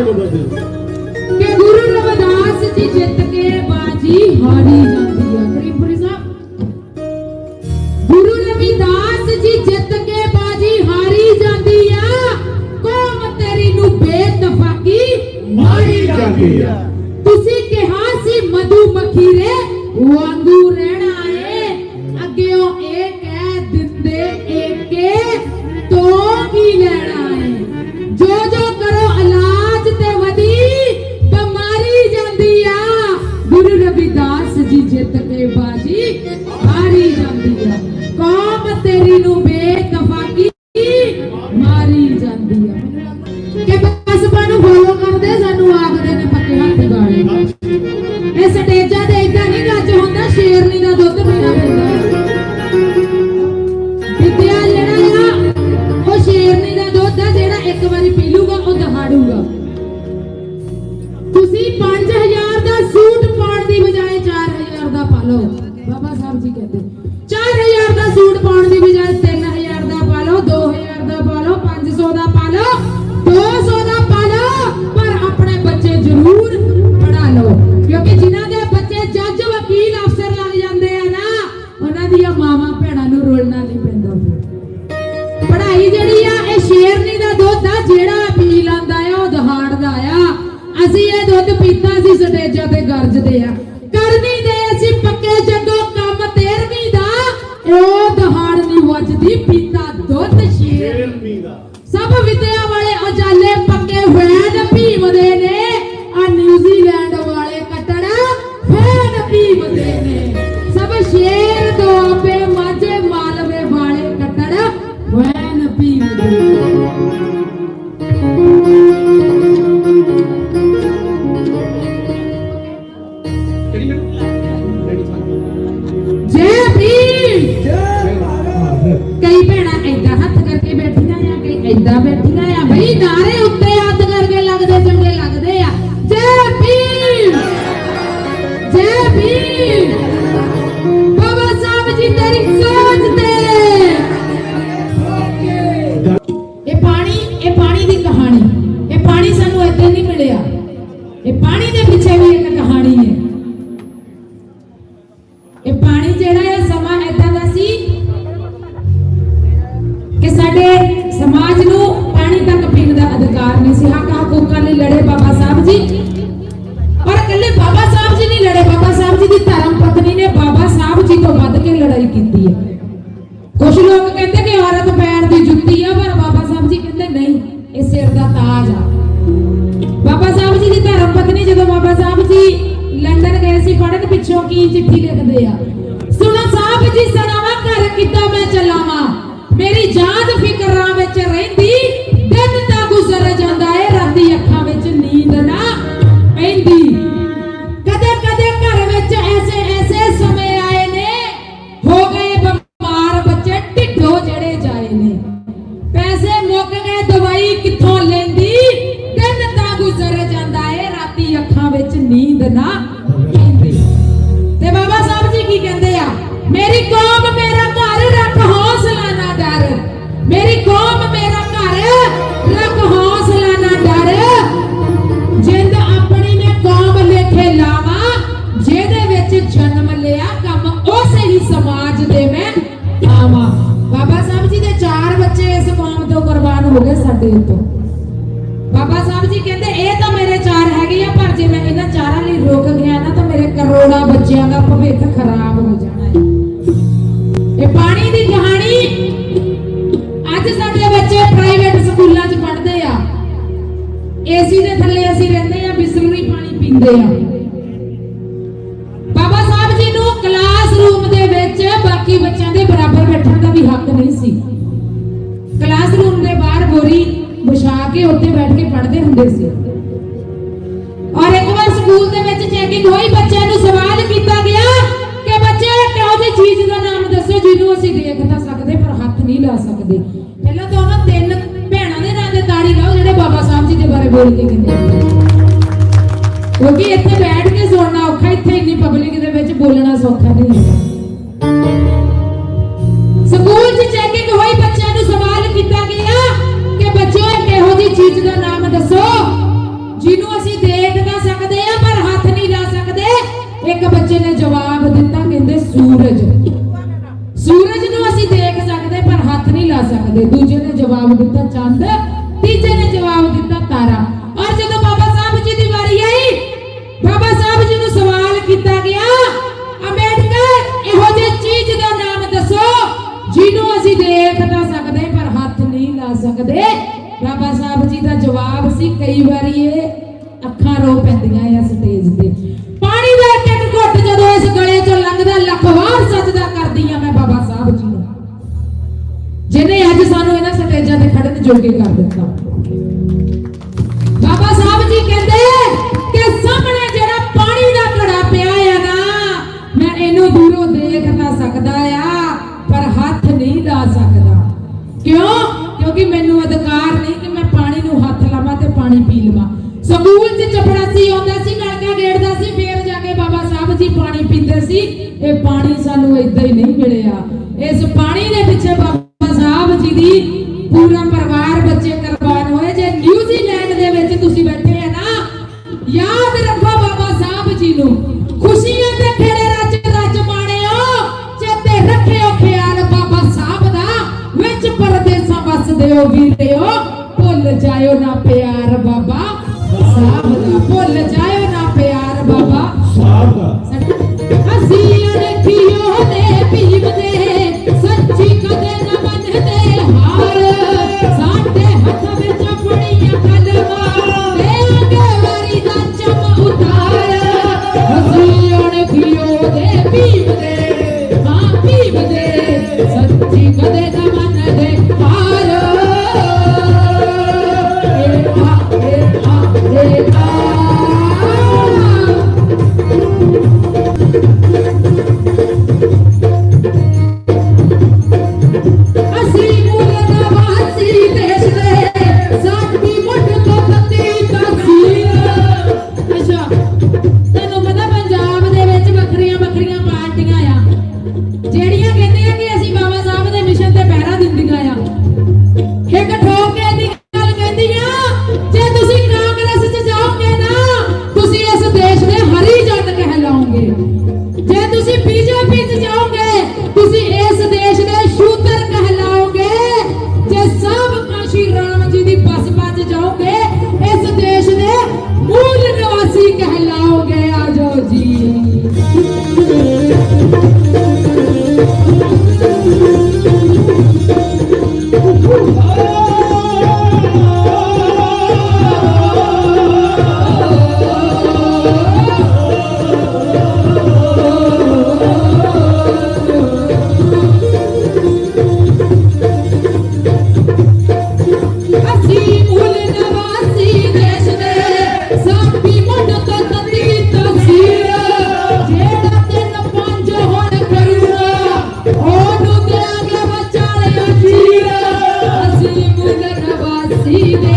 ਕਿ ਗੁਰੂ ਰਵਿਦਾਸ ਜੀ ਜਿੱਤ ਕੇ ਬਾਜੀ ਹਾਰੀ ਜਾਂਦੀ ਆ। ਕਰੀਮਪੁਰੀ ਸਾਹਿਬ। ਗੁਰੂ ਰਵਿਦਾਸ ਜੀ ਜਿੱਤ ਕੇ ਬਾਜੀ ਹਾਰੀ ਜਾਂਦੀ ਆ। ਕੌਮ ਤੇਰੀ ਨੂੰ ਬੇਤਫਾਕੀ ਮਾਰੀ ਜਾਂਦੀ ਆ। ਤੁਸੀਂ ਕਿਹਾ ਸੀ ਮਧੂ ਮਖੀਰੇ, ਵਾਂਗੂ ਰਹਿਣਾ ਏ। ਅੱਗੇ ਉਹ ਇਹ ਕਹਿ ਦਿੰਦੇ ਏਕੇ, ਤੋਂ ਕੀ ਲੈਣਾ ਕਰਨੀ ਦੇ ਪੱਕੇ ਜੰਗੋ ਕੰਮ 13ਵੀਂ ਦਾ। ਉਹ ਦਹਾੜ ਵੱਜਦੀ ਪੀਤਾ ਦੁੱਧ ਸ਼ੇਰਵੀਂ ਸਭ ਵਿਦਿਆ Amen. ਚਿੱਠੀ ਲਿਖਦੇ ਆ। ਸੁਣੋ ਸਾਹਿਬ ਜੀ ਸਰਾਵਾ ਘਰ ਕਿੱਦਾਂ ਤੇ ਮੈਂ ਆਵਾ। ਬਾਬਾ ਸਾਹਿਬ ਜੀ ਦੇ ਚਾਰ ਬੱਚੇ ਇਸ ਕੌਮ ਤੋਂ ਕੁਰਬਾਨ ਹੋ ਗਏ ਸਾਡੇ ਤੋਂ ਬਾਬਾ ਸਾਹਿਬ ਜੀ ਕਹਿੰਦੇ, ਇਹ ਤਾਂ ਮੇਰੇ ਚਾਰ ਹੈਗੇ ਆ, ਪਰ ਜੇ ਮੈਂ ਇਹਨਾਂ ਚਾਰਾਂ ਲਈ ਰੁਕ ਗਿਆ ਨਾ, ਤਾਂ ਮੇਰੇ ਕਰੋੜਾਂ ਬੱਚਿਆਂ ਦਾ ਭਵਿੱਖ ਖਰਾਬ ਹੋ ਜਾਣਾ ਹੈ। ਇਹ ਪਾਣੀ ਦੀ ਕਹਾਣੀ ਅੱਜ ਸਾਡੇ ਬੱਚੇ ਪ੍ਰਾਈਵੇਟ ਸਕੂਲਾਂ 'ਚ ਪੜ੍ਹਦੇ ਆ। ਏਸੀ ਦੇ ਥੱਲੇ ਅਸੀਂ ਰਹਿੰਦੇ ਆ, ਬਿਸਲਰੀ ਪਾਣੀ ਪੀਂਦੇ ਆ। ਬੈਠਣ ਹੱਕ ਨਹੀਂ ਸੀ। ਕਲਾਸਰੂਮ ਦੇ ਬਾਹਰ ਬੋਰੀ ਵਿਛਾ ਕੇ ਉੱਤੇ ਬੈਠ ਕੇ ਪੜ੍ਹਦੇ ਹੁੰਦੇ ਸੀ। ਔਰ ਇੱਕ ਵਾਰ ਸਕੂਲ ਦੇ ਵਿੱਚ ਚੈਕਿੰਗ ਹੋਈ, ਬੱਚਿਆਂ ਨੂੰ ਸਵਾਲ ਕੀਤਾ ਗਿਆ ਕਿ ਬੱਚੇ, ਕਿਹੋ ਜਿਹੀ ਚੀਜ਼ ਦਾ ਨਾਮ ਦੱਸੋ ਜਿਹਨੂੰ ਅਸੀਂ ਦੇਖ ਤਾਂ ਸਕਦੇ ਪਰ ਹੱਥ ਨਹੀਂ ਲਾ ਸਕਦੇ। ਪਹਿਲਾਂ ਤਾਂ ਉਹਨਾਂ ਤਿੰਨ ਭੈਣਾਂ ਦੇ ਨਾਂ ਤੇ ਤਾੜੀ ਲਾਓ, ਜਿਹੜੇ ਬਾਬਾ ਸਾਹਿਬ ਜੀ ਦੇ ਬਾਰੇ ਬੋਲ ਕੇ ਕਹਿੰਦੇ ਕਿਉਂਕਿ ਇੱਥੇ ਬੈਠ ਕੇ ਸੁਣਨਾ ਔਖਾ, ਇੱਥੇ ਇੰਨੀ ਪਬਲਿਕ ਦੇ ਵਿੱਚ ਬੋਲਣਾ ਸੌਖਾ ਨਹੀਂ। ਚੀਜ਼ ਦਾ ਨਾਮ ਦੱਸੋ। ਜਿਹਨੂੰ ਅਸੀਂ ਦੇਖ ਤਾਂ ਸਕਦੇ ਆ, ਪਰ ਹੱਥ ਨਹੀਂ ਲਾ ਸਕਦੇ। ਇੱਕ ਬੱਚੇ ਨੇ ਜਵਾਬ ਦਿੱਤਾ, ਕਹਿੰਦੇ ਸੂਰਜ। ਸੂਰਜ ਨੂੰ ਅਸੀਂ ਦੇਖ ਸਕਦੇ, ਪਰ ਹੱਥ ਨਹੀਂ ਲਾ ਸਕਦੇ। ਦੂਜੇ ਨੇ ਜਵਾਬ ਦਿੱਤਾ ਚੰਦ, ਤੀਜੇ ਨੇ ਜਵਾਬ ਦਿੱਤਾ ਤਾਰਾ। ਔਰ ਜਦੋਂ ਬਾਬਾ ਸਾਹਿਬ ਜੀ ਦੀ ਵਾਰੀ ਆਈ, ਬਾਬਾ ਸਾਹਿਬ ਜੀ ਨੂੰ ਸਵਾਲ ਕੀਤਾ ਗਿਆ, ਅੰਬੇਡਕਰ, ਇਹੋ ਜਿਹੀ ਚੀਜ਼ ਦਾ ਨਾਮ ਦੱਸੋ, ਜਿਹਨੂੰ ਅਸੀਂ ਦੇਖ ਤਾਂ ਸਕਦੇ, ਪਰ ਹੱਥ ਨਹੀਂ ਲਾ ਸਕਦੇ। ਬਾਬਾ ਸਾਹਿਬ ਜੀ ਦਾ ਜਵਾਬ ਸੀ, ਕਈ ਵਾਰੀ ਇਹ ਅੱਖਾਂ ਰੋ ਪੈਂਦੀਆਂ ਆ ਸਟੇਜ ਤੇ। ਪਾਣੀ ਦਾ ਇੱਕ ਇੱਕ ਘੁੱਟ ਜਦੋਂ ਇਸ ਗਲੇ ਚੋਂ ਲੰਘਦਾ ਲੱਖ ਵਾਰ ਸਜਦਾ ਕਰਦੀ ਆ ਮੈਂ ਬਾਬਾ ਸਾਹਿਬ ਜੀ ਨੂੰ। ਜਿਹਨੇ ਅੱਜ ਸਾਨੂੰ ਇਹਨਾਂ ਸਟੇਜਾਂ ਤੇ ਖੜਨ ਜੋਗੇ ਕਰ ਦਿੱਤਾ। ਬਾਬਾ ਸਾਹਿਬ ਜੀ ਕਹਿੰਦੇ ਕਿ ਸਾਹਮਣੇ ਜਿਹੜਾ ਪਾਣੀ ਦਾ ਘੜਾ ਪਿਆ ਆ ਨਾ, ਮੈਂ ਇਹਨੂੰ ਦੂਰੋਂ ਦੇਖ ਨਾ ਸਕਦਾ ਆ, ਪਰ ਹੱਥ ਨਹੀਂ ਲਾ ਸਕਦਾ। ਕਿਉਂ? ਕਿਉਂਕਿ ਮੈਨੂੰ ਅਧਿਕਾਰ ਨਹੀਂ ਕਿ ਮੈਂ ਪਾਣੀ ਨੂੰ ਹੱਥ ਲਾਵਾਂ ਤੇ ਪਾਣੀ ਪੀ ਲਵਾਂ। ਸਕੂਲ 'ਚ ਚਪੜਾਸੀ ਆਉਂਦਾ ਸੀ ਨਲਕਾ ਗੇੜਦਾ ਸੀ, ਫੇਰ ਜਾ ਕੇ ਬਾਬਾ ਸਾਹਿਬ ਜੀ ਪਾਣੀ ਪੀਂਦੇ ਸੀ। ਇਹ ਪਾਣੀ ਸਾਨੂੰ ਇਦਾਂ ਹੀ ਨਹੀਂ ਮਿਲਿਆ। ਇਸ ਪਾਣੀ ਦੇ ਪਿੱਛੇ ਬਾਬਾ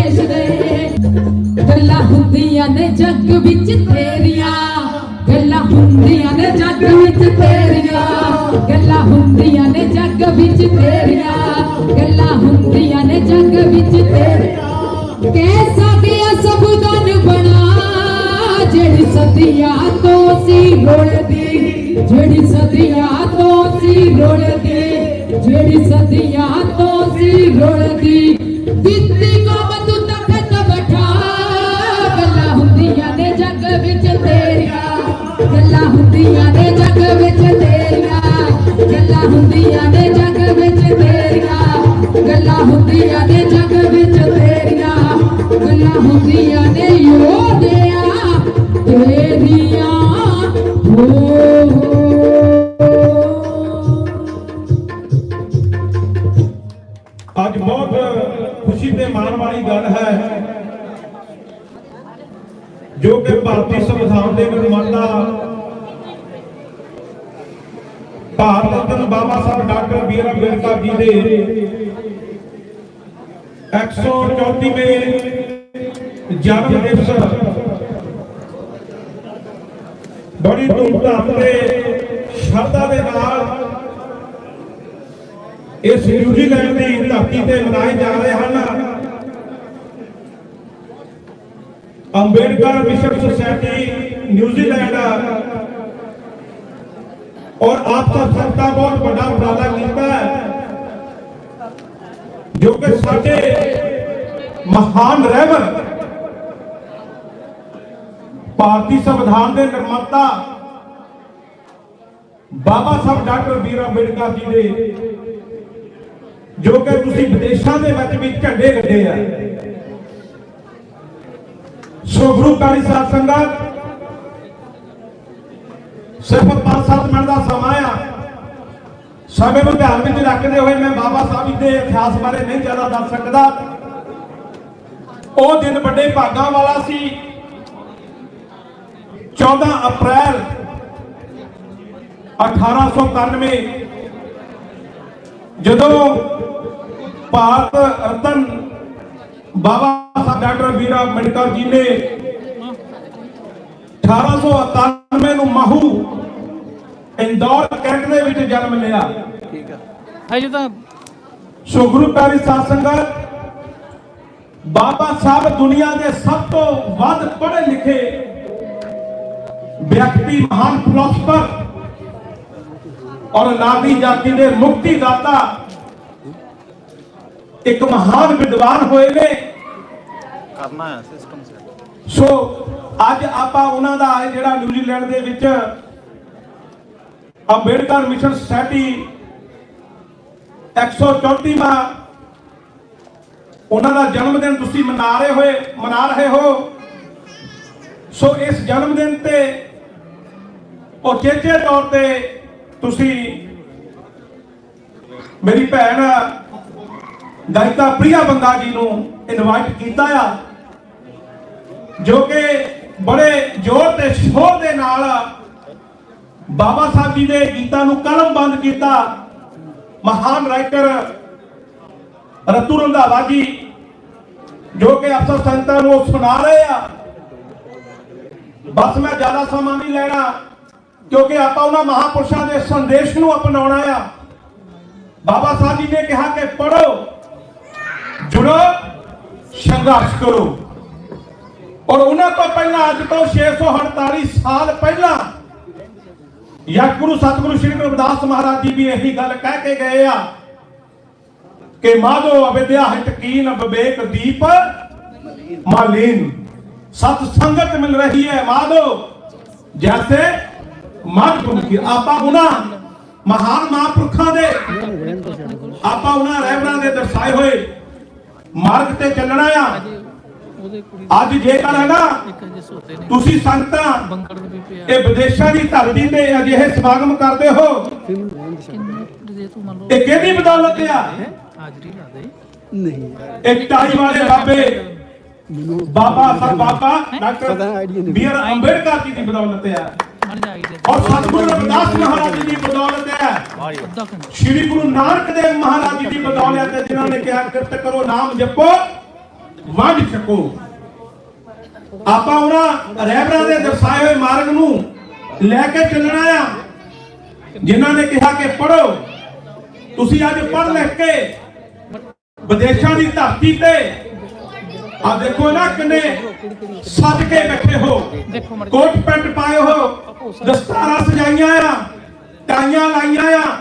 ਦੇਸ਼ ਦੇ ਗੱਲਾਂ ਹੁੰਦੀਆਂ ਨੇ ਜੱਗ ਵਿੱਚ ਤੇਰੀਆਂ। ਗੱਲਾਂ ਹੁੰਦੀਆਂ ਨੇ ਜੱਗ ਵਿੱਚ ਤੇਰੀਆਂ। ਗੱਲਾਂ ਹੁੰਦੀਆਂ ਨੇ ਜੱਗ ਵਿੱਚ ਤੇਰੀਆਂ। ਗੱਲਾਂ ਹੁੰਦੀਆਂ ਨੇ ਜੱਗ ਵਿੱਚ ਤੇਰੀਆਂ। ਕੈਸਾ ਗਿਆ ਸਬੂਤਾਂ ਨੂੰ ਬਣਾ, ਜਿਹੜੀ ਸਦੀਆਂ ਤੋਂ ਸੀ ਰੋੜਦੀ ਜਿਹੜੀ ਸਦੀਆਂ ਤੋਂ ਸੀ ਰੋੜਦੀ ਜਿਹੜੀ ਸਦੀਆਂ ਤੋਂ ਸੀ ਰੋੜਦੀ ਦਿੱਤੀ ਜੱਗ ਵਿੱਚ ਤੇਰੀਆਂ, ਗੱਲਾਂ ਹੁੰਦੀਆਂ ਨੇ ਜੱਗ ਵਿੱਚ ਤੇਰੀਆਂ, ਗੱਲਾਂ ਹੁੰਦੀਆਂ ਨੇ ਜੱਗ ਵਿੱਚ ਤੇਰੀਆਂ, ਗੱਲਾਂ ਹੁੰਦੀਆਂ ਨੇ ਯੋਦਿਆ ਤੇਰੀਆਂ। ਹੋ ਅੱਜ ਬਹੁਤ ਖੁਸ਼ੀ ਤੇ ਮਾਣ ਵਾਲੀ ਗੱਲ ਹੈ ਜੋ ਕਿ ਭਾਰਤੀ ਸੰਵਿਧਾਨ ਦੇ ਨਿਰਮਾਤਾ ਭਾਰਤ ਰਤਨ ਬਾਬਾ ਸਾਹਿਬ ਡਾਕਟਰ ਬੀ ਅੰਬੇਦਕਰ ਜੀ ਦੇ 134ਵੇਂ ਜਨਮ ਦਿਵਸ। ਬੜੀ ਧੂਮਧਾਮ ਤੇ ਸ਼ਰਧਾ ਦੇ ਨਾਲ ਇਸ ਨਿਊਜ਼ੀਲੈਂਡ ਦੀ ਧਰਤੀ ਤੇ ਮਨਾਏ ਜਾ ਰਹੇ ਹਨ। ਅੰਬੇਡਕਰ ਵਿਸ਼ਵ ਸੁਸਾਇਟੀ ਨਿਊਜ਼ੀਲੈਂਡ ਔਰ ਆਪ ਦਾ ਸੰਤਾ ਬਹੁਤ ਵੱਡਾ ਉਪਰਾਲਾ ਕੀਤਾ ਹੈ। ਜੋ ਕਿ ਸਾਡੇ ਮਹਾਨ ਰਹਿਬਰ ਭਾਰਤੀ ਸੰਵਿਧਾਨ ਦੇ ਨਿਰਮਾਤਾ ਬਾਬਾ ਸਾਹਿਬ ਡਾਕਟਰ ਬੀ ਅੰਬੇਡਕਰ ਜੀ ਦੇ, ਜੋ ਕਿ ਤੁਸੀਂ ਵਿਦੇਸ਼ਾਂ ਦੇ ਵਿੱਚ ਵੀ ਝੰਡੇ ਗੱਡੇ ਆ। ਸੋ ਗੁਰੂ ਕਾਲੀ ਸਾਧ ਸੰਗਤ ਸਿਰਫ 5-7 ਮਿੰਟ ਦਾ ਸਮਾਂ ਆ। ਸਮੇਂ ਨੂੰ ਧਿਆਨ ਵਿੱਚ ਰੱਖਦੇ ਹੋਏ ਮੈਂ ਬਾਬਾ ਸਾਹਿਬ ਜੀ ਦੇ ਇਤਿਹਾਸ ਬਾਰੇ ਨਹੀਂ ਜ਼ਿਆਦਾ ਦੱਸ ਸਕਦਾ। ਉਹ ਦਿਨ ਵੱਡੇ ਭਾਗਾਂ ਵਾਲਾ ਸੀ। 14 ਅਪ੍ਰੈਲ 1891 ਜਦੋਂ ਭਾਰਤ ਰਤਨ ਬਾਬਾ ਸਾਹਿਬ ਡਾਕਟਰ ਬੀਰਾ ਅੰਬੇਡਕਰ ਜੀ ਨੇ 1891 ਨੂੰ ਮਹੂ ਇੰਦੌਰ ਕੈਂਟ ਦੇ ਵਿੱਚ ਜਨਮ ਲਿਆ। ਹਜੇ ਤਾਂ ਸੋ ਗੁਰੂ ਪਿਆਰੀ ਸਾਧ ਸੰਗਤ ਬਾਬਾ ਸਾਹਿਬ ਦੁਨੀਆ ਦੇ ਸਭ ਤੋਂ ਵੱਧ ਪੜ੍ਹੇ ਲਿਖੇ ਵਿਅਕਤੀ ਮਹਾਨ ਫਿਲਾਸਫਰ ਔਰ ਨਾਦੀ ਜਾਤੀ ਦੇ ਮੁਕਤੀ ਦਾਤਾ ਇੱਕ ਮਹਾਨ ਵਿਦਵਾਨ ਹੋਏ ਨੇ। ਕਰਨਾ ਹੈ ਸਿਸਟਮ ਸੈੱਟ ਸੋ ਅੱਜ ਆਪਾਂ ਉਹਨਾਂ ਦਾ ਜਿਹੜਾ ਨਿਊਜ਼ੀਲੈਂਡ ਦੇ ਵਿੱਚ ਅੰਬੇਡਕਰ ਮਿਸ਼ਨ ਸੁਸਾਇਟੀ 134ਵਾਂ ਉਹਨਾਂ ਦਾ ਜਨਮ ਦਿਨ ਤੁਸੀਂ ਮਨਾ ਰਹੇ ਹੋਏ, ਮਨਾ ਰਹੇ ਹੋ। ਸੋ ਇਸ ਜਨਮ ਦਿਨ ਤੇ ਉਚੇਚੇ ਤੌਰ ਤੇ ਤੁਸੀਂ ਮੇਰੀ ਭੈਣ ਗਾਇਕਾ ਪ੍ਰਿਆ ਬੰਗਾ ਜੀ ਨੂੰ ਇਨਵਾਈਟ ਕੀਤਾ ਆ, ਜੋ ਕਿ ਬੜੇ ਜ਼ੋਰ ਤੇ ਸ਼ੋਰ ਦੇ ਨਾਲ ਬਾਬਾ ਸਾਹਿਬ ਜੀ ਦੇ ਗੀਤਾਂ ਨੂੰ ਕਲਮਬੰਦ ਕੀਤਾ। ਮਹਾਨ ਰਾਈਟਰ ਰਤੂ ਰੰਧਾਵਾ ਜੀ, ਜੋ ਕਿ ਅਫਸਰ ਸੰਤਾਂ ਨੂੰ ਸੁਣਾ ਰਹੇ ਆ। ਬਸ ਮੈਂ ਜ਼ਿਆਦਾ ਸਮਾਂ ਨਹੀਂ ਲੈਣਾ, ਕਿਉਂਕਿ ਆਪਾਂ ਉਹਨਾਂ ਮਹਾਪੁਰਸ਼ਾਂ ਦੇ ਸੰਦੇਸ਼ ਨੂੰ ਅਪਣਾਉਣਾ ਆ। ਬਾਬਾ ਸਾਹਿਬ ਜੀ ਨੇ ਕਿਹਾ ਕਿ ਪੜੋ ਜੁੜੋ, ਸੰਘਰਸ਼ ਕਰੋ। ਔਰ ਉਹਨਾਂ ਤੋਂ ਪਹਿਲਾਂ ਅੱਜ ਤੋਂ 648 ਸਾਲ ਪਹਿਲਾਂ ਯਾ ਸਤਿਗੁਰੂ ਸ੍ਰੀ ਗੁਰੂ ਰਵਿਦਾਸ ਮਹਾਰਾਜ ਜੀ ਵੀ ਇਹੀ ਗੱਲ ਕਹਿ ਕੇ ਗਏ ਆ ਕਿ ਮਾਧੋ ਅਵਿਦਿਆ ਹਿਤ ਵਿਵੇਕ ਦੀਪ ਮਾਲੀਨ। ਸਤ ਸੰਗਤ ਮਿਲ ਰਹੀ ਹੈ ਮਾਧੋ। ਜੈਸੇ ਮਨ ਕੀ ਆਪਾਂ ਉਹਨਾਂ ਮਹਾਨ ਮਹਾਂਪੁਰਖਾਂ ਦੇ ਆਪਾਂ ਉਹਨਾਂ ਰਹਿਬਰਾਂ ਦੇ ਦਰਸਾਏ ਹੋਏ ਮਾਰਗ ਤੇ ਚੱਲਣਾ ਆ। ਅੱਜ ਜੇਕਰ ਹੈ ਨਾ। ਜੇ ਤੁਸੀਂ ਸੰਗਤਾਂ ਇਹ ਵਿਦੇਸ਼ਾਂ ਦੀ ਧਰਤੀ ਤੇ ਅਜਿਹੇ ਸਮਾਗਮ ਕਰਦੇ ਹੋ? ਇਹ ਕਿਹਦੀ ਬਦੌਲਤ ਆ? ਹਾਜ਼ਰੀ ਲਾ ਦੇ। ਇੱਕ ਟਾਈ ਵਾਲੇ ਬਾਬੇ। Baba Saheb Baba doctor B R Ambedkar ji ਦੀ ਬਦੌਲਤ ਆ। ਔਰ ਸਤਿਗੁਰੂ ਰਵਿਦਾਸ ਮਹਾਰਾਜ ਜੀ ਦੀ ਬਦੌਲਤ ਹੈ ਸ੍ਰੀ ਗੁਰੂ ਨਾਨਕ ਦੇਵ ਮਹਾਰਾਜ ਜੀ ਦੀ ਬਦੌਲਤ ਹੈ ਜਿਨ੍ਹਾਂ ਨੇ ਕਿਹਾ ਕਿਰਤ ਕਰੋ ਨਾਮ ਜਪੋ। ਵੰਡ ਛਕੋ। ਆਪਾਂ ਉਹਨਾਂ ਰਹਿਬਰਾਂ ਦੇ ਦਰਸਾਏ ਹੋਏ ਮਾਰਗ ਨੂੰ ਲੈ ਕੇ ਚੱਲਣਾ ਆ। ਜਿਨ੍ਹਾਂ ਨੇ ਕਿਹਾ ਕਿ ਪੜੋ ਤੁਸੀਂ ਅੱਜ ਪੜ੍ਹ ਲਿਖ ਕੇ ਵਿਦੇਸ਼ਾਂ ਦੀ ਧਰਤੀ ਤੇ ਆ ਦੇਖੋ ਨਾ ਕਿੰਨੇ ਸੱਜ ਕੇ ਬੈਠੇ ਹੋ। ਕੋਟ ਪੈਂਟ ਪਾਏ ਹੋ, ਦਸਤਾਰਾਂ ਸਜਾਈਆਂ ਆ, ਟਾਈਆਂ ਲਾਈਆਂ ਆ।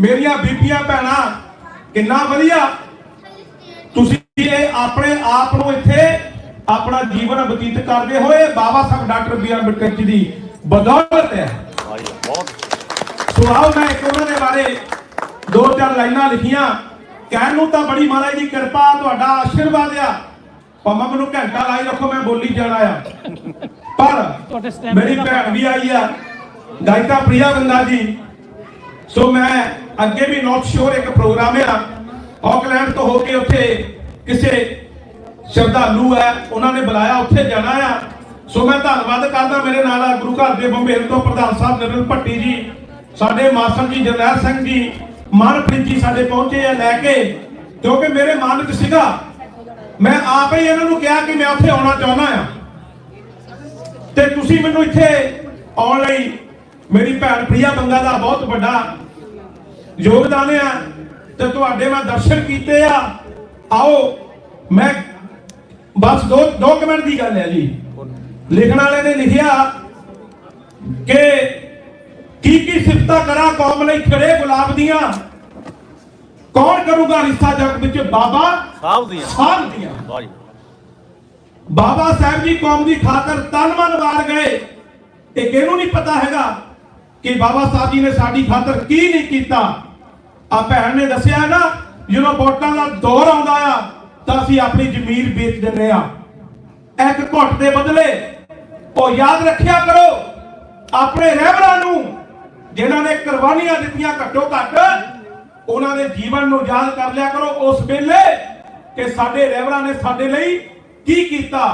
ਮੇਰੀਆਂ ਬੀਬੀਆਂ ਭੈਣਾਂ, ਕਿੰਨਾ ਵਧੀਆ। ਤੁਸੀਂ ਇਹ ਆਪਣੇ ਆਪ ਨੂੰ ਇੱਥੇ ਆਪਣਾ ਜੀਵਨ ਬਤੀਤ ਕਰਦੇ ਹੋਏ Baba Saheb doctor B R Ambedkar ji ਦੀ ਬਦੌਲਤ ਹੈ। ਸੋ ਆਓ ਮੈਂ ਇੱਕ ਉਹਨਾਂ ਦੇ ਬਾਰੇ ਦੋ ਚਾਰ ਲਾਈਨਾਂ ਲਿਖੀਆਂ। ਕਹਿਣ ਨੂੰ ਤਾਂ ਬੜੀ ਮਹਾਰਾਜ ਦੀ ਕਿਰਪਾ ਤੁਹਾਡਾ ਆਸ਼ੀਰਵਾਦ ਆ। ਭਾਵੇਂ ਮੈਨੂੰ ਘੰਟਾ ਲਾਈ ਰੱਖੋ ਮੈਂ ਬੋਲੀ ਜਾਣਾ ਆ ਪਰ ਮੇਰੀ ਭੈਣ ਵੀ ਆਈ ਆ ਗਾਇਕਾ ਪ੍ਰਿਆ ਗੰਗਾ ਜੀ। ਸੋ ਮੈਂ ਅੱਗੇ ਵੀ ਨਾਰਥ ਸ਼ੋਰ ਇੱਕ ਪ੍ਰੋਗਰਾਮ ਆ ਆਕਲੈਂਡ ਤੋਂ ਹੋ ਕੇ ਉੱਥੇ ਕਿਸੇ ਸ਼ਰਧਾਲੂ ਹੈ, ਉਹਨਾਂ ਨੇ ਬੁਲਾਇਆ, ਉੱਥੇ ਜਾਣਾ ਆ। ਸੋ ਮੈਂ ਧੰਨਵਾਦ ਕਰਦਾ ਮੇਰੇ ਨਾਲ ਆ ਗੁਰੂ ਘਰ ਦੇ ਬੰਬੇਰ ਤੋਂ ਪ੍ਰਧਾਨ ਸਾਹਿਬ ਨਰਿੰਦਰ ਭੱਟੀ ਜੀ, ਸਾਡੇ ਮਾਸਟਰ ਜੀ ਜਰਨੈਲ ਸਿੰਘ ਜੀ, ਮਨਪ੍ਰੀਤ ਜੀ ਸਾਡੇ ਪਹੁੰਚੇ ਆ ਲੈ ਕੇ। ਕਿਉਂਕਿ ਮੇਰੇ ਮਨ ਵਿੱਚ ਸੀਗਾ, ਮੈਂ ਆਪ ਹੀ ਇਹਨਾਂ ਨੂੰ ਕਿਹਾ ਕਿ ਮੈਂ ਉੱਥੇ ਆਉਣਾ ਚਾਹੁੰਦਾ ਆ। ਤੇ ਤੁਸੀਂ ਮੈਨੂੰ ਇੱਥੇ ਆਉਣ ਲਈ ਮੇਰੀ ਭੈਣ ਪ੍ਰਿਆ ਬੰਗਾ ਦਾ ਬਹੁਤ ਵੱਡਾ ਯੋਗਦਾਨ ਆ। ਤੇ ਤੁਹਾਡੇ ਮੈਂ ਦਰਸ਼ਨ ਕੀਤੇ ਆ। ਆਓ ਮੈਂ ਬਸ ਦੋ ਦੋ ਕੁ ਮਿੰਟ ਦੀ ਗੱਲ ਹੈ ਜੀ। ਲਿਖਣ ਵਾਲੇ ਨੇ ਲਿਖਿਆ ਕਿ ਕੀ ਕੀ ਸਿਫਤਾਂ ਕਰਾਂ ਕੌਮ ਲਈ ਖੜੇ ਗੁਲਾਬ ਦੀਆਂ? ਕੌਣ ਕਰੂਗਾ ਰਿਸ਼ਤਾ ਜਗ ਵਿੱਚ? ਬਾਬਾ ਸਾਹਿਬ ਦੀਆਂ। ਸਾਹਿਬ ਦੀਆਂ। ਵਾਹ ਬਾਬਾ ਸਾਹਿਬ ਜੀ ਕੌਮ ਦੀ ਖਾਤਰ ਤਨ ਮਨ ਵਾਰ ਗਏ। ਇਹ ਕਿਹਨੂੰ ਨਹੀਂ ਪਤਾ ਹੈਗਾ ਕਿ ਬਾਬਾ ਸਾਹਿਬ ਜੀ ਨੇ ਸਾਡੀ ਖਾਤਰ ਕੀ ਨਹੀਂ ਕੀਤਾ? ਆ ਭੈਣ ਨੇ ਦੱਸਿਆ ਨਾ ਜਦੋਂ ਵੋਟਾਂ ਦਾ ਦੌਰ ਆਉਂਦਾ ਆ, ਤਾਂ ਅਸੀਂ ਆਪਣੀ ਜ਼ਮੀਰ ਵੇਚ ਦਿੰਦੇ ਆ। ਇੱਕ ਘੁੱਟ ਦੇ ਬਦਲੇ ਉਹ ਯਾਦ ਰੱਖਿਆ ਕਰੋ, ਆਪਣੇ ਰਹਿਬਰਾਂ ਨੂੰ, ਜਿਨ੍ਹਾਂ ਨੇ ਕੁਰਬਾਨੀਆਂ ਦਿੱਤੀਆਂ ਘੱਟੋ ਘੱਟ, ਉਹਨਾਂ ਦੇ ਜੀਵਨ ਨੂੰ ਯਾਦ ਕਰ ਲਿਆ ਕਰੋ। ਉਸ ਵੇਲੇ ਕਿ ਸਾਡੇ ਰਹਿਬਰਾਂ ਨੇ ਸਾਡੇ ਲਈ ਕੀ ਕੀਤਾ?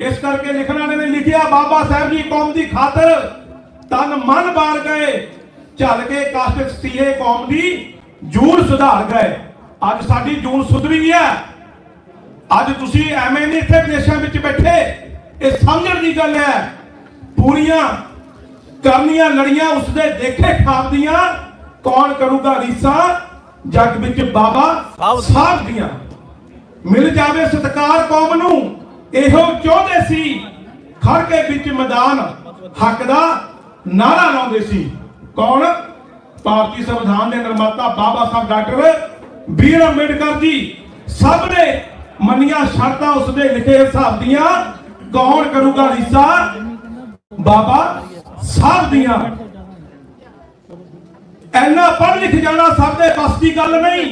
ਇਸ ਕਰਕੇ ਲਿਖਣ ਨੇ ਲਿਖਿਆ, ਬਾਬਾ ਸਾਹਿਬ ਜੀ, ਕੌਮ ਦੀ ਖਾਤਰ ਤਨ ਮਨ ਬਾਰ ਗਏ ਚੱਲ ਕੇ ਕਸ਼ਟ ਸੀਏ ਕੌਮ ਦੀ ਜੂਨ ਸੁਧਾਰ ਗਏ। ਅੱਜ ਸਾਡੀ ਜੂਨ ਸੁਧਰੀ ਹੈ। ਅੱਜ ਤੁਸੀਂ ਐਵੇਂ ਨਹੀਂ ਇੱਥੇ ਵਿਦੇਸ਼ਾਂ ਵਿੱਚ ਬੈਠੇ। ਇਹ ਸਮਝਣ ਦੀ ਗੱਲ ਹੈ। ਪੂਰੀਆਂ ਕਰਨੀਆਂ ਲੜੀਆਂ ਉਸਦੇ ਦੇਖੇ ਖਾਪਦੀਆਂ ਕੌਣ ਕਰੂਗਾ ਰੀਸਾ? ਜੱਗ ਵਿੱਚ ਬਾਬਾ। ਸਾਹਿਬ ਦੀਆਂ। ਮਿਲ ਜਾਵੇ ਸਤਕਾਰ ਕੌਮ ਨੂੰ। ਇਹੋ ਚਾਹੁੰਦੇ ਸੀ। ਖੜ ਕੇ ਵਿੱਚ ਮੈਦਾਨ ਹੱਕ ਦਾ ਨਾਰਾ ਲਾਉਂਦੇ ਸੀ। ਕੌਣ? ਭਾਰਤੀ ਸੰਵਿਧਾਨ ਦੇ ਨਿਰਮਾਤਾ ਬਾਬਾ ਸਾਹਿਬ ਡਾਕਟਰ ਬੀਰ ਅੰਬੇਡਕਰ ਜੀ, ਸਭ ਨੇ ਮੰਨੀਆਂ ਸ਼ਰਤਾਂ ਉਸ ਦੇ ਲਿਖੇ ਹਿਸਾਬ ਦੀਆਂ। ਕੌਣ ਕਰੂਗਾ ਹਿੱਸਾ? ਬਾਬਾ ਸਾਹਿਬ ਦੀਆਂ। ਐਨਾ ਪੜ੍ਹ ਲਿਖ ਜਾਣਾ ਸਭ ਦੇ ਬਸ ਦੀ ਗੱਲ ਨਹੀਂ।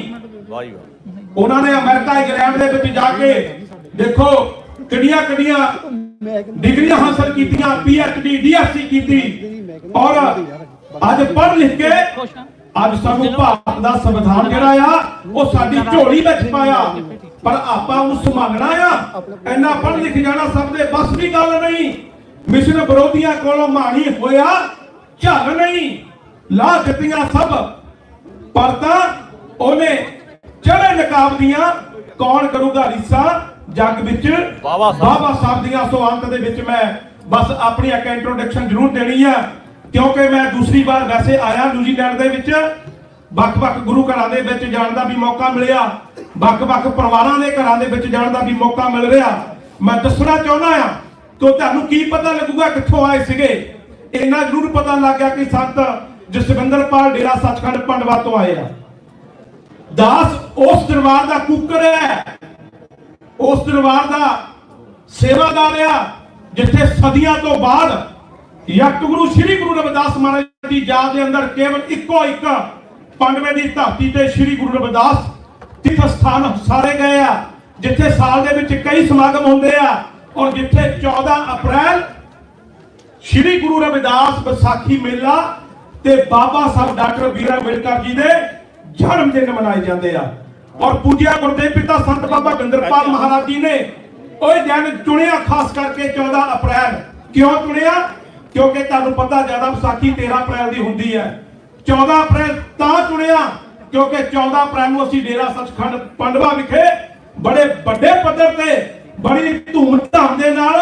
ਉਹਨਾਂ ਨੇ ਅਮਰੀਕਾ ਇੰਗਲੈਂਡ ਦੇ ਵਿੱਚ ਜਾ ਕੇ ਦੇਖੋ ਕਿੰਨੀਆਂ ਕਿੰਨੀਆਂ ਡਿਗਰੀਆਂ ਹਾਸਲ ਕੀਤੀਆਂ ਪੀਐਚਡੀ ਡੀਐਸਸੀ ਕੀਤੀ। ਔਰ ਅੱਜ ਪੜ੍ਹ ਲਿਖ ਕੇ ਅੱਜ ਸਾਨੂੰ ਭਾਰਤ ਦਾ ਸੰਵਿਧਾਨ ਜਿਹੜਾ ਆ ਉਹ ਸਾਡੀ ਝੋਲੀ ਵਿੱਚ ਪਾਇਆ। ਪਰ ਆਪਾਂ ਉਹਨੂੰ ਸੰਭਾਲਣਾ ਆ। ਇੰਨਾ ਪੜ੍ਹ ਲਿਖ ਜਾਣਾ ਸਭ ਦੇ ਬਸ ਦੀ ਗੱਲ ਨਹੀਂ। ਮਿਸ਼ਨ ਵਿਰੋਧੀਆਂ ਕੋਲੋਂ ਮਾਣੀ ਹੋਇਆ ਝੱਲ ਨਹੀਂ। ਲਾ ਦਿੱਤੀਆਂ ਸਭ। ਪਰ ਤਾਂ ਉਹਨੇ ਚੜੇ ਨਕਾਬ ਦੀਆਂ ਕੌਣ ਕਰੂਗਾ ਰੀਸਾ ਜੱਗ ਵਿੱਚ ਬਾਬਾ ਸਾਹਿਬ। ਬਾਬਾ ਸਾਹਿਬ ਦੀਆਂ ਸੋ ਅੰਤ ਦੇ ਵਿੱਚ ਮੈਂ ਬਸ ਆਪਣੀ ਇੱਕ ਇੰਟਰੋਡਕਸ਼ਨ ਜ਼ਰੂਰ ਦੇਣੀ ਆ। ਕਿਉਂਕਿ ਮੈਂ ਦੂਸਰੀ ਵਾਰ ਵੈਸੇ ਆਇਆ ਨਿਊਜ਼ੀਲੈਂਡ ਦੇ ਵਿੱਚ ਵੱਖ-ਵੱਖ ਗੁਰੂ ਘਰਾਂ ਦੇ ਵਿੱਚ ਜਾਣ ਦਾ ਵੀ ਮੌਕਾ ਮਿਲਿਆ ਵੱਖ-ਵੱਖ ਪਰਿਵਾਰਾਂ ਦੇ ਘਰਾਂ ਦੇ ਵਿੱਚ ਜਾਣ ਦਾ ਵੀ ਮੌਕਾ ਮਿਲ ਰਿਹਾ। ਮੈਂ ਦੱਸਣਾ ਚਾਹੁੰਦਾ ਆ ਕਿ ਤੁਹਾਨੂੰ ਕੀ ਪਤਾ ਲੱਗੂਗਾ ਕਿੱਥੋਂ ਆਏ ਸੀਗੇ। ਇੰਨਾ ਜ਼ਰੂਰ ਪਤਾ ਲੱਗ ਗਿਆ ਕਿ ਸੰਤ ਜਸਵਿੰਦਰਪਾਲ ਡੇਰਾ ਸੱਚਖੰਡ ਪੰਡਵਾ ਤੋਂ ਆਏ ਆ। ਦਾਸ ਉਸ ਦਰਬਾਰ ਦਾ ਕੁੱਕਰ ਹੈ, ਉਸ ਦਰਬਾਰ ਦਾ ਸੇਵਾਦਾਰ ਆ, ਜਿੱਥੇ ਸਦੀਆਂ ਤੋਂ ਬਾਅਦ ਯਕਤ ਗੁਰੂ ਸ੍ਰੀ ਗੁਰੂ ਰਵਿਦਾਸ ਮਹਾਰਾਜ ਦੀ ਯਾਦ ਦੇ ਅੰਦਰ ਕੇਵਲ ਇੱਕੋ ਇੱਕ ਪੰਡਵੇਂ ਦੀ ਧਰਤੀ ਤੇ ਸ੍ਰੀ ਗੁਰੂ ਰਵਿਦਾਸ ਤੀਰਥ ਸਥਾਨ ਸਾਰੇ ਗਏ ਆ, ਜਿੱਥੇ ਸਾਲ ਦੇ ਵਿੱਚ ਕਈ ਸਮਾਗਮ ਹੁੰਦੇ ਆ ਔਰ ਜਿੱਥੇ 14 ਅਪ੍ਰੈਲ ਸ਼੍ਰੀ ਗੁਰੂ ਰਵਿਦਾਸ ਵਿਸਾਖੀ ਮੇਲਾ ਤੇ ਬਾਬਾ ਸਾਹਿਬ ਡਾਕਟਰ ਬੀਰ ਅੰਬੇਡਕਰ ਜੀ ਦੇ ਜਨਮ ਦਿਨ ਮਨਾਏ ਜਾਂਦੇ ਆ। ਔਰ ਪੂਜਿਆ ਗੁਰਦੇਵ ਪਿਤਾ ਸੰਤ ਬਾਬਾ ਗੰਦਰਪਾਲ ਮਹਾਰਾਜ ਜੀ ਨੇ ਉਹ ਦਿਨ ਚੁਣਿਆ, ਖਾਸ ਕਰਕੇ 14 ਅਪ੍ਰੈਲ ਕਿਉਂ ਚੁਣਿਆ? ਕਿਉਂਕਿ ਤੁਹਾਨੂੰ ਪਤਾ ਜ਼ਿਆਦਾ ਵਿਸਾਖੀ 13 ਅਪ੍ਰੈਲ ਦੀ ਹੁੰਦੀ ਹੈ। 14 ਅਪ੍ਰੈਲ ਤਾਂ ਚੁਣਿਆ, ਕਿਉਂਕਿ 14 ਅਪ੍ਰੈਲ ਨੂੰ ਅਸੀਂ ਡੇਰਾ ਸੱਚਖੰਡ ਪੰਡਵਾ ਵਿਖੇ ਬੜੇ ਵੱਡੇ ਪੱਧਰ ਤੇ ਬੜੀ ਧੂਮ-ਧਾਮ ਦੇ ਨਾਲ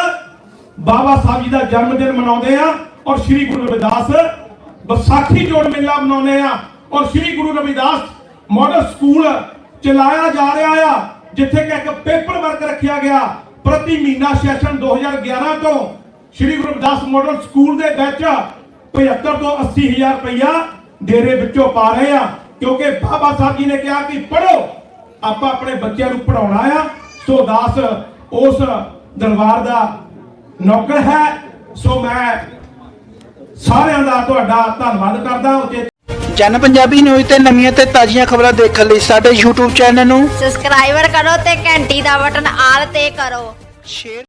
ਬਾਬਾ ਸਾਹਿਬ ਜੀ ਦਾ ਜਨਮ ਦਿਨ ਮਨਾਉਂਦੇ ਆ ਔਰ ਸ੍ਰੀ ਗੁਰੂ ਰਵਿਦਾਸ ਵਿਸਾਖੀ ਜੋੜ ਮੇਲਾ ਮਨਾਉਂਦੇ ਆ ਔਰ ਸ੍ਰੀ ਗੁਰੂ ਰਵਿਦਾਸ ਮਾਡਲ ਸਕੂਲ ਚਲਾਇਆ ਜਾ ਰਿਹਾ ਆ, ਜਿੱਥੇ ਕਿ ਇੱਕ ਪੇਪਰ ਵਰਕ ਰੱਖਿਆ ਗਿਆ ਪ੍ਰਤੀ ਮਹੀਨਾ ਸੈਸ਼ਨ 2011 ਤੋਂ। ਸ੍ਰੀ ਗੁਰੂ ਰਵਿਦਾਸ ਮਾਡਲ ਸਕੂਲ ਦੇ ਵਿੱਚ 75 ਤੋਂ 80 ਹਜ਼ਾਰ ਰੁਪਇਆ ਡੇਰੇ ਵਿੱਚੋਂ ਪਾ ਰਹੇ ਆ ਕਿਉਂਕਿ ਬਾਬਾ ਸਾਹਿਬ ਜੀ ਨੇ ਕਿਹਾ ਕਿ ਪੜੋ ਆਪਾਂ ਆਪਣੇ ਬੱਚਿਆਂ ਨੂੰ ਪੜਾਉਣਾ ਆ। ਸੋ ਦਾਸ ਉਸ ਦਰਬਾਰ ਦਾ ਨੌਕਰ ਹੈ। ਸੋ ਮੈਂ ਸਾਰਿਆਂ ਦਾ ਤੁਹਾਡਾ ਧੰਨਵਾਦ ਕਰਦਾ ਉਚੇ ਜਨ ਪੰਜਾਬੀ ਨਿਊਜ਼ ਤੇ ਨਵੀਆਂ ਤੇ ਤਾਜ਼ੀਆਂ ਖਬਰਾਂ ਦੇਖਣ ਲਈ ਸਾਡੇ YouTube ਚੈਨਲ ਨੂੰ ਸਬਸਕ੍ਰਾਈਬਰ ਕਰੋ ਤੇ ਘੰਟੀ ਦਾ ਬਟਨ ਆਲ ਤੇ ਕਰੋ। ਸ਼ੇਅਰ